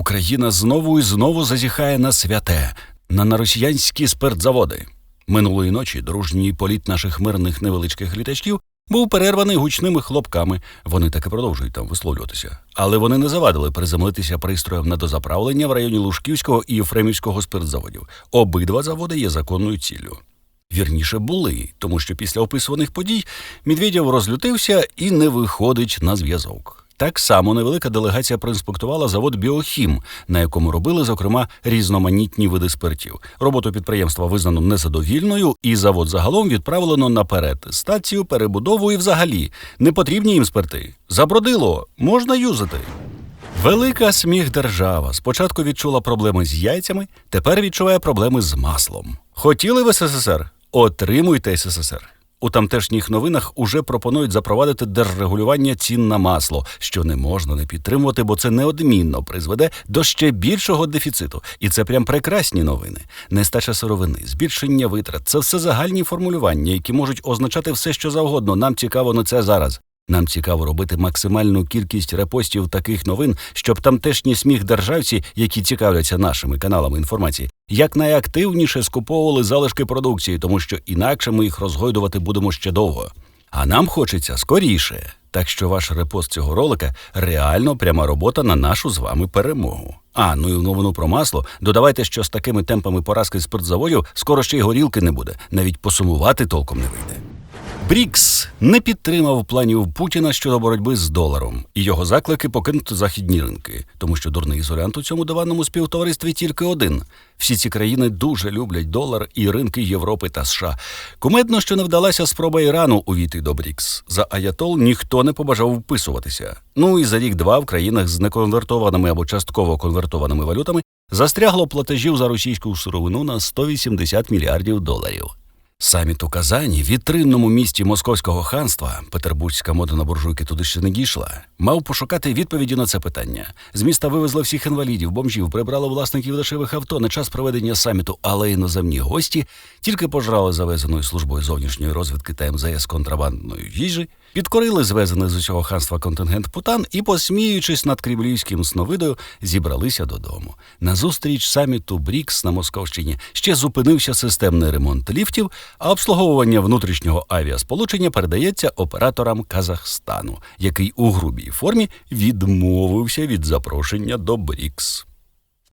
Україна знову і знову зазіхає на святе, на наросіянські спиртзаводи. Минулої ночі дружній політ наших мирних невеличких літачків був перерваний гучними хлопками. Вони таки продовжують там висловлюватися. Але вони не завадили приземлитися пристроєм на дозаправлення в районі Лужківського і Єфремівського спиртзаводів. Обидва заводи є законною ціллю. Вірніше були, тому що після описуваних подій Медведєв розлютився і не виходить на зв'язок. Так само невелика делегація проінспектувала завод Біохім, на якому робили, зокрема, різноманітні види спиртів. Роботу підприємства визнано незадовільною, і завод загалом відправлено наперед стацію, перебудову і взагалі не потрібні їм спирти. Забродило, можна юзати. Велика сміх держава спочатку відчула проблеми з яйцями, тепер відчуває проблеми з маслом. Хотіли в СССР? Отримуйте СССР. У тамтешніх новинах уже пропонують запровадити держрегулювання цін на масло, що не можна не підтримувати, бо це неодмінно призведе до ще більшого дефіциту. І це прям прекрасні новини. Нестача сировини, збільшення витрат це все загальні формулювання, які можуть означати все, що завгодно. Нам цікаво на це зараз. Нам цікаво робити максимальну кількість репостів таких новин, щоб тамтешні сміх державці, які цікавляться нашими каналами інформації, якнайактивніше скуповували залишки продукції, тому що інакше ми їх розгойдувати будемо ще довго. А нам хочеться скоріше. Так що ваш репост цього ролика реально пряма робота на нашу з вами перемогу. А ну і в новину про масло додавайте, що з такими темпами поразки спиртзаводів скоро ще й горілки не буде, навіть посумувати толком не вийде. Брікс не підтримав планів Путіна щодо боротьби з доларом і його заклики покинути західні ринки, тому що дурний ізолянт у цьому диванному співтоваристві тільки один. Всі ці країни дуже люблять долар і ринки Європи та США. Кумедно, що не вдалася спроба Ірану увійти до Брікс. За Аятол ніхто не побажав вписуватися. Ну і за рік-два в країнах з неконвертованими або частково конвертованими валютами застрягло платежів за російську сировину на 180 мільярдів доларів. Саміт у Казані, вітринному місті Московського ханства, петербурзька мода на буржуйки туди ще не дійшла, мав пошукати відповіді на це питання. З міста вивезли всіх інвалідів, бомжів, прибрали власників дешевих авто на час проведення саміту, але іноземні гості тільки пожрали завезеною службою зовнішньої розвідки та МЗС контрабандної їжі, підкорили звезений з усього ханства контингент путан і, посміюючись над кремлівським сновидою, зібралися додому. Назустріч саміту Брікс на Московщині ще зупинився системний ремонт ліфтів, а обслуговування внутрішнього авіасполучення передається операторам Казахстану, який у грубій формі відмовився від запрошення до Брікс.